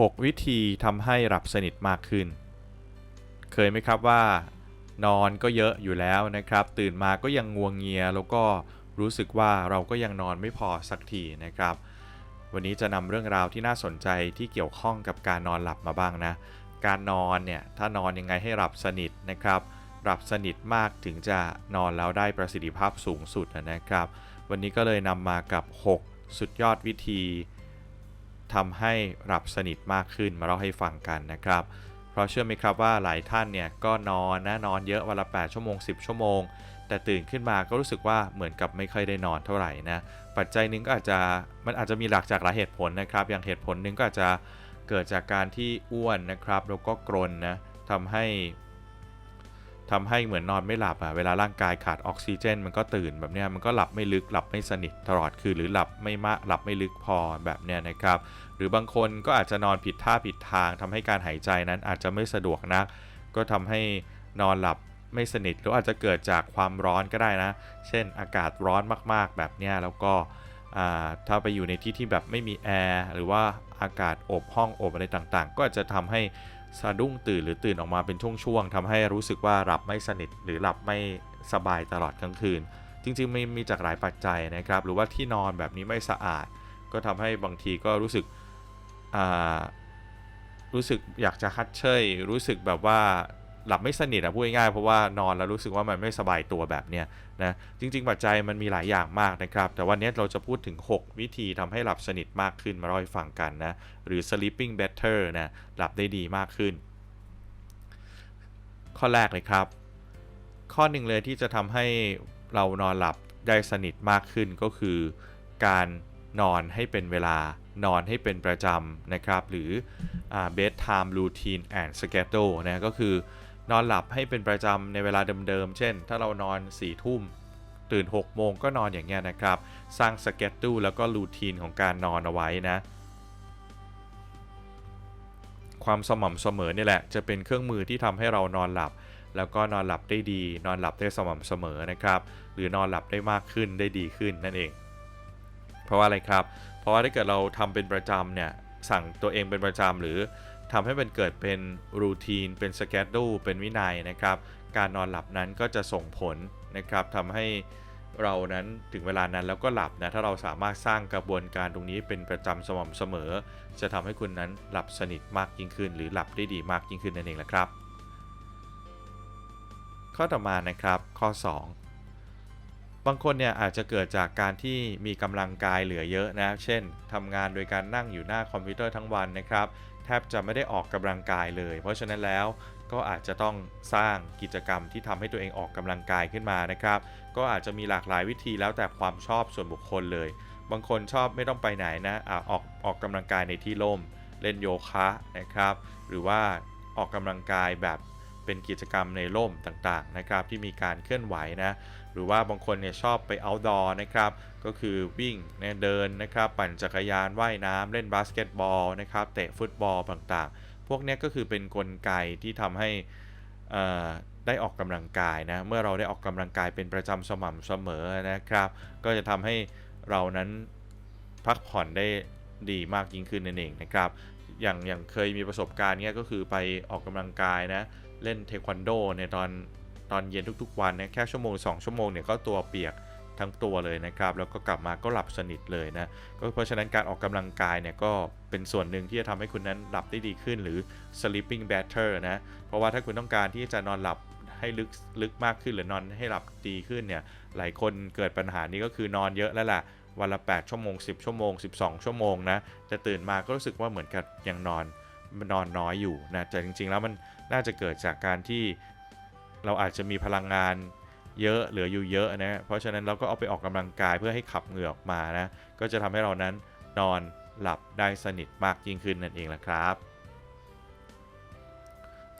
6 วิธีทำให้หลับสนิทมากขึ้น เคยไหมครับว่านอนก็เยอะอยู่แล้วนะครับ ตื่นมาก็ยังงวงเงียแล้วก็รู้สึกว่าเราก็ยังนอนไม่พอสักทีนะครับ วันนี้จะนำเรื่องราวที่น่าสนใจที่เกี่ยวข้องกับการนอนหลับมาบ้างนะ การนอนเนี่ยถ้านอนยังไงให้หลับสนิทนะครับหลับสนิทมากถึงจะนอนแล้วได้ประสิทธิภาพสูงสุดนะครับ วันนี้ก็เลยนำมากับ 6 สุดยอดวิธี ทำให้หลับสนิทมากขึ้นมาเล่าให้ฟังกันนะครับ เพราะเชื่อไหมครับว่าหลายท่านเนี่ยก็นอนนะนอนเยอะวันละ 8 ชั่วโมง 10 ชั่วโมง แต่ตื่นขึ้นมาก็รู้สึกว่าเหมือนกับไม่ค่อยได้นอนเท่าไหร่นะ ปัจจัยหนึ่งก็อาจจะมันอาจจะมีหลักจากหลายเหตุผลนะครับ อย่างเหตุผลหนึ่งก็อาจจะเกิดจากการที่อ้วนนะครับแล้วก็กรนนะทำให้ ทำให้เหมือนนอนไม่หลับอะเวลาร่างกายขาดออกซิเจน มันก็ตื่นแบบเนี้ยมันก็หลับไม่ลึกหลับไม่สนิทตลอดคืนหรือหลับไม่มากหลับไม่ลึกพอแบบเนี้ยนะครับ หรือบางคนก็อาจจะนอนผิดท่าผิดทางทำให้การหายใจนั้นอาจจะไม่สะดวกนัก ก็ทำให้นอนหลับไม่สนิทหรืออาจจะเกิดจากความร้อนก็ได้นะ เช่นอากาศร้อนมากๆ แบบเนี้ยแล้วก็อ่าถ้าไปอยู่ในที่ที่แบบไม่มีแอร์หรือว่าอากาศอบห้องอบอะไรต่างๆ ก็อาจจะทำให้ สะดุ้งตื่นหรือตื่นออกมาเป็นช่วงๆทำให้รู้สึกว่าหลับไม่สนิทหรือหลับไม่สบายตลอดกลางคืน จริงๆมีมีจากหลายปัจจัยนะครับ หรือว่าที่นอนแบบนี้ไม่สะอาด ก็ทำให้บางทีก็รู้สึกรู้สึกอยากจะคัดเชยรู้สึกแบบว่า หลับไม่สนิทอะพูดง่ายๆเพราะว่านอนแล้วรู้สึกว่ามันไม่สบายตัวแบบเนี้ยนะจริง ๆ ปัจจัยมันมีหลายอย่างมากนะครับ แต่วันนี้เราจะพูดถึง 6 วิธีทำให้หลับสนิทมากขึ้นมาเล่าให้ฟังกันนะ หรือ sleeping better นะหลับได้ดีมากขึ้น ข้อแรกเลยครับ ข้อหนึ่งเลยที่จะทำให้เรานอนหลับได้สนิทมากขึ้นก็คือ การนอนให้เป็นเวลานอนให้เป็นประจำนะครับ หรือ bedtime routine and schedule นะก็คือ นอนหลับให้เป็นประจำในเวลาเดิมๆ เช่น ถ้าเรานอน4ี่ทุ่มตื่น6โมงก็นอนอย่างเงี้ยนะครับ สร้างสเกตตูแล้วก็รูทีนของการนอนเอาไว้นะ ความสม่ำเสมอนี่แหละ จะเป็นเครื่องมือที่ทำให้เรานอนหลับ แล้วก็นอนหลับได้ดี นอนหลับได้สม่ำเสมอนะครับ หรือนอนหลับได้มากขึ้นได้ดีขึ้นนั่นเอง เพราะว่าอะไรครับ เพราะว่าถ้าเกิดเราทำเป็นประจำเนี่ยสั่งตัวเองเป็นประจำหรือ ทำให้มันเกิดเป็นรูทีน เป็นสเกจดูเป็นวินัยนะครับ การนอนหลับนั้นก็จะส่งผลนะครับทำให้เรานั้นถึงเวลานั้นแล้วก็หลับนะ ถ้าเราสามารถสร้างกระบวนการตรงนี้เป็นประจำสม่ำเสมอ จะทำให้คุณนั้นหลับสนิทมากยิ่งขึ้น หรือหลับได้ดีมากยิ่งขึ้นนั่นเองแหละครับ ข้อต่อมานะครับ ข้อ 2 บางคนเนี่ยอาจจะเกิดจากการที่มีกำลังกายเหลือเยอะนะ เช่นทำงานโดยการนั่งอยู่หน้าคอมพิวเตอร์ทั้งวันนะครับ บจะไม่ได้ออกกำลังกายเลย เพราะฉะนั้นแล้วก็อาจจะต้องสร้างกิจกรรมที่ทำให้ตัวเองออกกำลังกายขึ้นมานะครับ ก็อาจจะมีหลากหลายวิธีแล้วแต่ความชอบส่วนบุคคลเลย บางคนชอบไม่ต้องไปไหนนะอออกออกกำลังกายในที่ร่ม เล่นโยคะนะครับ หรือว่าออกกำลังกายแบบเป็นกิจกรรมในร่มต่างๆนะครับ ที่มีการเคลื่อนไหวนะ หรือว่าบางคนเนี่ยชอบไป outdoor นะครับ ก็คือวิ่งเนี่ยเดินนะครับ ปั่นจักรยานว่ายน้ำเล่นบาสเกตบอลนะครับ เตะฟุตบอลต่างๆ พวกนี้ก็คือเป็นนกลไกที่ทำให้ได้ออกกำลังกายนะ เมื่อเราได้ออกกำลังกายเป็นประจำสม่ำเสมอนะครับ ก็จะทำให้เรานั้นพักผ่อนได้ดีมากยิ่งขึ้นนั่นเองนะครับ อย่างอย่างเคยมีประสบการณ์เนี้ยก็คือไปออกกำลังกายนะ เล่นเทควันโดในตอน ตอนเย็นทุกๆวันนะแค่ชั่วโมง 2 ชั่วโมงเนี่ยก็ตัวเปียกทั้งตัวเลยนะครับแล้วก็กลับมาก็หลับสนิทเลยนะก็เพราะฉะนั้นการออกกำลังกายเนี่ยก็เป็นส่วนหนึ่งที่จะทำให้คุณนั้นหลับได้ดีขึ้นหรือ sleeping better นะเพราะว่าถ้าคุณต้องการที่จะนอนหลับให้ลึกลึกมากขึ้นหรือนอนให้หลับดีขึ้นเนี่ยหลายคนเกิดปัญหานี้ก็คือนอนเยอะแล้วล่ะวันละ 8 ชั่วโมง 10 ชั่วโมง 12 ชั่วโมงนะแต่ตื่นมาก็รู้สึกว่าเหมือนกับยังนอนนอนน้อยอยู่นะแต่จริง ๆ แล้วมันน่าจะเกิดจากการที่ เราอาจจะมีพลังงานเยอะเหลืออยู่เยอะนะ เพราะฉะนั้นเราก็เอาไปออกกำลังกายเพื่อให้ขับเหงื่อออกมานะ ก็จะทำให้เรานั้นนอนหลับได้สนิทมากยิ่งขึ้นนั่นเองแหละครับ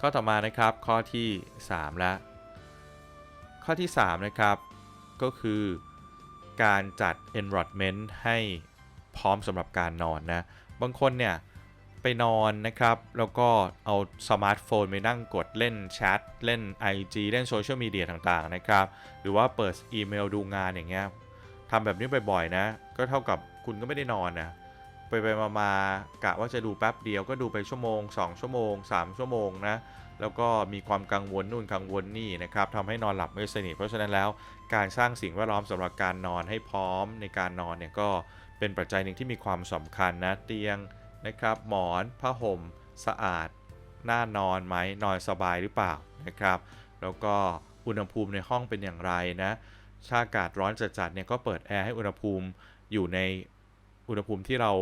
ข้อต่อมานะครับข้อที่3แล้วข้อที่ 3 นะครับ ก็คือการจัด environment ให้พร้อมสำหรับการนอนนะ บางคนเนี่ย ไปนอนนะครับ แล้วก็เอาสมาร์ทโฟนไปนั่งกดเล่นแชทเล่น IG เล่นโซเชียลมีเดียต่างๆนะครับ หรือว่าเปิดอีเมลดูงานอย่างเงี้ยทำแบบนี้บ่อยๆนะ ก็เท่ากับคุณก็ไม่ได้นอนนะไปไปมามากะว่าจะดูแป๊บเดียวก็ดูไปชั่วโมง 2 ชั่วโมง 3 ชั่วโมงนะ แล้วก็มีความกังวลนู่นกังวลนี่นะครับทำให้นอนหลับไม่สนิทเพราะฉะนั้นแล้วการสร้างสิ่งแวดล้อมสำหรับการนอนให้พร้อมในการนอนเนี่ยก็เป็นปัจจัยหนึ่งที่มีความสำคัญนะเตียง นะครับ หมอนผ้าห่มสะอาดน่านอนไหมนอนสบายหรือเปล่านะครับ แล้วก็อุณหภูมิในห้องเป็นอย่างไรนะถ้าอากาศร้อนจัดๆเนี่ยก็เปิดแอร์ให้อุณหภูมิอยู่ในอุณหภูมิที่เรา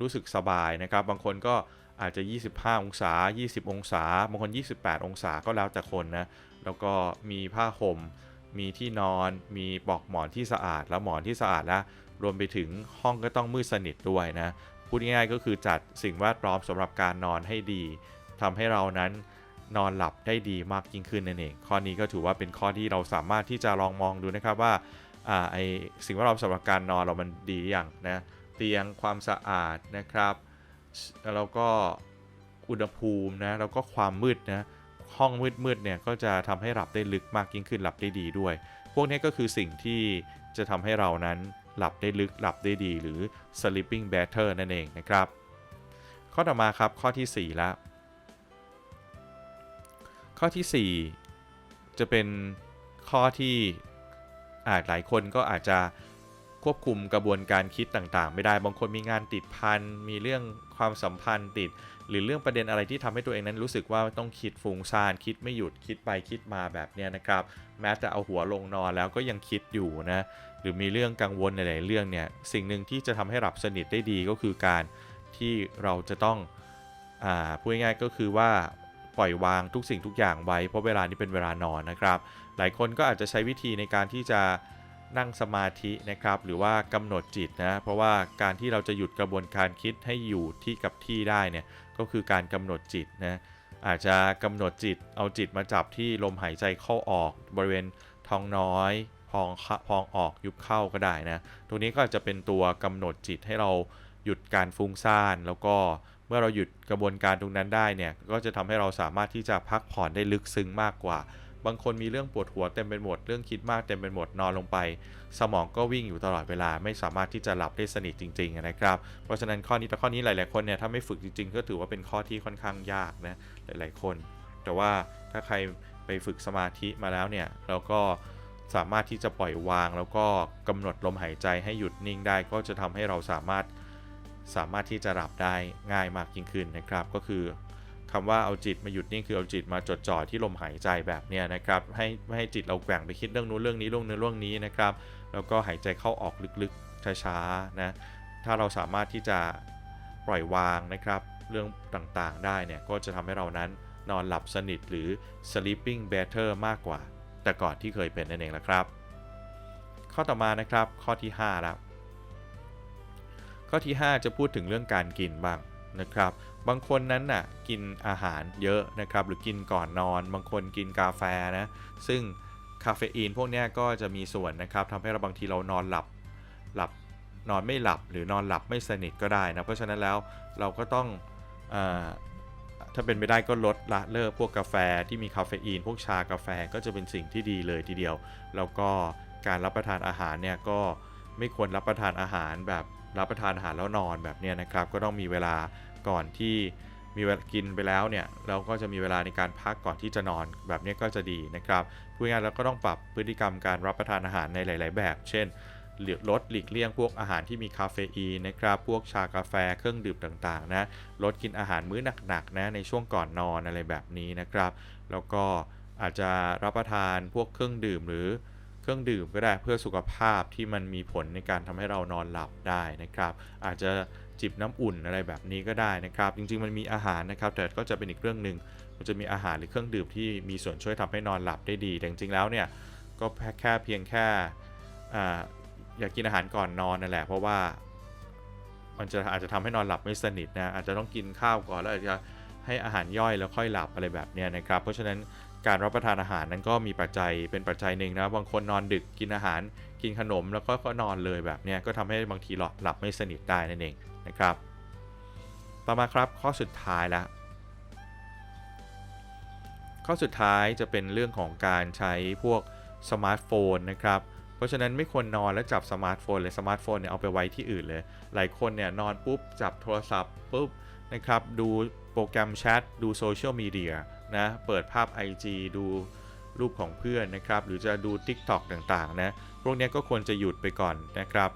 รู้สึกสบายนะครับ บางคนก็อาจจะ 25 องศา 20 องศา บางคน 28 องศาก็แล้วแต่คนนะ แล้วก็มีผ้าห่ม มีที่นอน มีปลอกหมอนที่สะอาด แล้วหมอนที่สะอาดแล้วรวมไปถึงห้องก็ต้องมืดสนิทด้วยนะ พูดง่ายๆก็คือจัดสิ่งแวดล้อมสำหรับการนอนให้ดีทำให้เรานั้นนอนหลับได้ดีมากยิ่งขึ้นนั่นเอง ข้อนี้ก็ถือว่าเป็นข้อที่เราสามารถที่จะลองมองดูนะครับว่าไอสิ่งแวดล้อมสำหรับการนอนเรามันดีอย่างนะเตียงความสะอาดนะครับ แล้วก็อุณหภูมินะแล้วก็ความมืดนะห้องมืดๆเนี่ยก็จะทำให้หลับได้ลึกมากยิ่งขึ้นหลับได้ดีด้วย พวกนี้ก็คือสิ่งที่จะทำให้เรานั้น หลับได้ลึกหลับได้ดีหรือ sleeping better นั่นเองนะครับ ข้อต่อมาครับข้อที่ 4 ละ ข้อที่ 4 จะเป็นข้อที่อาจหลายคนก็อาจจะ ควบคุมกระบวนการคิดต่างๆ ไม่ได้ บางคนมีงานติดพัน มีเรื่องความสัมพันธ์ติด หรือเรื่องประเด็นอะไรที่ทำให้ตัวเองนั้นรู้สึกว่าต้องคิดฟุ้งซ่าน คิดไม่หยุด คิดไปคิดมาแบบเนี้ยนะครับ แม้แต่เอาหัวลงนอนแล้วก็ยังคิดอยู่นะ หรือมีเรื่องกังวลในหลายๆเรื่องเนี่ย สิ่งหนึ่งที่จะทำให้หลับสนิทได้ดีก็คือการที่เราจะต้องอ่าพูดง่ายๆก็คือว่าปล่อยวางทุกสิ่งทุกอย่างไว้ เพราะเวลานี้เป็นเวลานอนนะครับ หลายคนก็อาจจะใช้วิธีในการที่จะ นั่งสมาธินะครับหรือว่ากำหนดจิตนะเพราะว่าการที่เราจะหยุดกระบวนการคิดให้อยู่ที่กับที่ได้เนี่ยก็คือการกำหนดจิตนะอาจจะกำหนดจิตเอาจิตมาจับที่ลมหายใจเข้าออก บริเวณท้องน้อยพองพองออกยุบเข้าก็ได้นะตรงนี้ก็จะเป็นตัวกำหนดจิตให้เราหยุดการฟุ้งซ่านแล้วก็เมื่อเราหยุดกระบวนการตรงนั้นได้เนี่ยก็จะทำให้เราสามารถที่จะพักผ่อนได้ลึกซึ้งมากกว่า บางคนมีเรื่องปวดหัวเต็มไปหมด เรื่องคิดมากเต็มไปหมดนอนลงไป สมองก็วิ่งอยู่ตลอดเวลาไม่สามารถที่จะหลับได้สนิทจริงๆนะครับ เพราะฉะนั้นข้อนี้แต่ข้อนี้หลายๆคนเนี่ยถ้าไม่ฝึกจริง ๆ ก็ถือว่าเป็นข้อที่ค่อนข้างยากนะหลายๆคน แต่ว่าถ้าใครไปฝึกสมาธิมาแล้วเนี่ยเราก็สามารถที่จะปล่อยวาง แล้วก็กำหนดลมหายใจให้หยุดนิ่งได้ ก็จะทำให้เราสามารถสามารถที่จะหลับได้ง่ายมากยิ่งขึ้นนะครับ ก็คือ คำว่าเอาจิตมาหยุดนิ่งคือเอาจิตมาจดจ่อที่ลมหายใจแบบเนี้ยนะครับ ให้ไม่ให้จิตเราแกว่งไปคิดเรื่องนู้นเรื่องนี้เรื่องนู้นเรื่องนี้นะครับ แล้วก็หายใจเข้าออกลึกๆช้าๆนะถ้าเราสามารถที่จะปล่อยวางนะครับ เรื่องต่างๆได้เนี่ยก็จะทำให้เรานั้นนอนหลับสนิทหรือ sleeping better มากกว่า แต่ก่อนที่เคยเป็นนั่นเองละครับ ข้อต่อมานะครับข้อที่5แล้วข้อที่ 5 จะพูดถึงเรื่องการกินบ้างนะครับ บางคนนั้นน่ะกินอาหารเยอะนะครับหรือกินก่อนนอน บางคนกินกาแฟนะซึ่งคาเฟอีนพวกนี้ก็จะมีส่วนนะครับทำให้เราบางทีเรานอนหลับหลับนอนไม่หลับหรือนอนหลับไม่สนิทก็ได้นะเพราะฉะนั้นแล้วเราก็ต้องอถ้าเป็นไปได้ก็ลดละเลิกพวกกาแฟที่มีคาเฟอีน พวกชากาแฟก็จะเป็นสิ่งที่ดีเลยทีเดียว แล้วก็การรับประทานอาหารเนี่ยก็ไม่ควรรับประทานอาหารแบบรับประทานอาหารแล้วนอนแบบนี้นะครับ ก็ต้องมีเวลา ก่อนที่มีเวลากินไปแล้วเนี่ยเราก็จะมีเวลาในการพักก่อนที่จะนอนแบบนี้ก็จะดีนะครับพูดง่ายเราก็ต้องปรับพฤติกรรมการรับประทานอาหารในหลาย ๆ แบบ เช่นลดหลีกเลี่ยงพวกอาหารที่มีคาเฟอีนนะครับ พวกชากาแฟเครื่องดื่มต่าง ๆ นะ ลดกินอาหารมื้อหนัก ๆ นะ ในช่วงก่อนนอนอะไรแบบนี้นะครับ แล้วก็อาจจะรับประทานพวกเครื่องดื่มหรือ เครื่องดื่มก็ได้เพื่อสุขภาพที่มันมีผลในการทำให้เรานอนหลับได้นะครับ อาจจะจิบน้ำอุ่นอะไรแบบนี้ก็ได้นะครับ จริงๆมันมีอาหารนะครับ แต่ก็จะเป็นอีกเรื่องหนึ่งมันจะมีอาหารหรือเครื่องดื่มที่มีส่วนช่วยทำให้นอนหลับได้ดีแต่จริงๆแล้วเนี่ยก็แค่เพียงแค่ออยากกินอาหารก่อนนอนนั่นแหละ เพราะว่ามันจะอาจจะทำให้นอนหลับไม่สนิทนะอาจจะต้องกินข้าวก่อนแล้วอาจจะให้อาหารย่อยแล้วค่อยหลับอะไรแบบนี้นะครับ เพราะฉะนั้น การรับประทานอาหารนั้นก็มีปัจจัยเป็นปัจจัยหนึ่งนะบางคนนอนดึกกินอาหาร กินขนมแล้วก็ก็นอนเลยแบบเนี้ยก็ทำให้บางทีหลับหลับไม่สนิทได้นั่นเองนะครับ ต่อมาครับข้อสุดท้ายละข้อสุดท้ายจะเป็นเรื่องของการใช้พวกสมาร์ทโฟนนะครับเพราะฉะนั้นไม่ควรนอนแล้วจับสมาร์ทโฟนเลยสมาร์ทโฟนเนี่ยเอาไปไว้ที่อื่นเลย หลายคนเนี่ยนอนปุ๊บจับโทรศัพท์ปุ๊บนะครับดูโปรแกรมแชทดูโซเชียลมีเดีย นะเปิดภาพ IG ดูรูปของเพื่อนนะครับ หรือจะดู TikTok ต่างๆนะพวกนี้ก็ควรจะหยุดไปก่อนนะครับ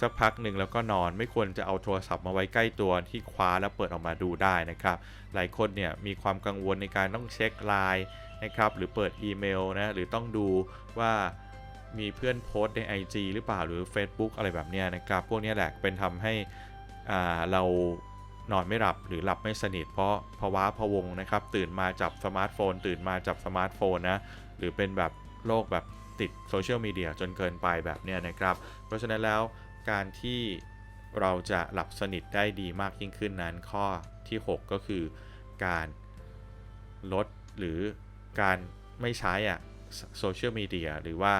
สักพักหนึ่งแล้วก็นอนไม่ควรจะเอาโทรศัพท์มาไว้ใกล้ตัวที่คว้าแล้วเปิดออกมาดูได้นะครับ หลายคนเนี่ยมีความกังวลในการต้องเช็คไลน์นะครับหรือเปิดอีเมลนะหรือต้องดูว่ามีเพื่อนโพสต์ใน IG หรือเปล่าหรือ Facebook อะไรแบบเนี้ยนะครับ พวกนี้แหละเป็นทำให้อ่าเรา นอนไม่หลับหรือหลับไม่สนิท เพราะภาวะพะวงนะครับ ตื่นมาจับสมาร์ทโฟน ตื่นมาจับสมาร์ทโฟนนะหรือเป็นแบบโรคแบบติดโซเชียลมีเดียจนเกินไปแบบเนี้ยนะครับ เพราะฉะนั้นแล้วการที่เราจะหลับสนิทได้ดีมากยิ่งขึ้นนั้น ข้อที่ 6 ก็คือการลดหรือการไม่ใช้อะโซเชียลมีเดียหรือว่า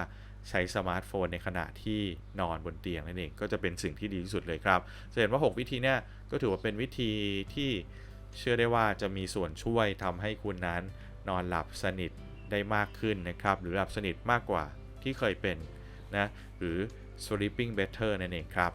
ใช้สมาร์ทโฟนในขณะที่นอนบนเตียงนั่นเองก็จะเป็นสิ่งที่ดีที่สุดเลยครับจะเห็นว่า 6 วิธีเนี่ยก็ถือว่าเป็นวิธีที่เชื่อได้ว่าจะมีส่วนช่วยทำให้คุณนั้น นอนหลับสนิทได้มากขึ้นนะครับ หรือหลับสนิทมากกว่าที่เคยเป็นนะหรือ sleeping better นั่นเองครับ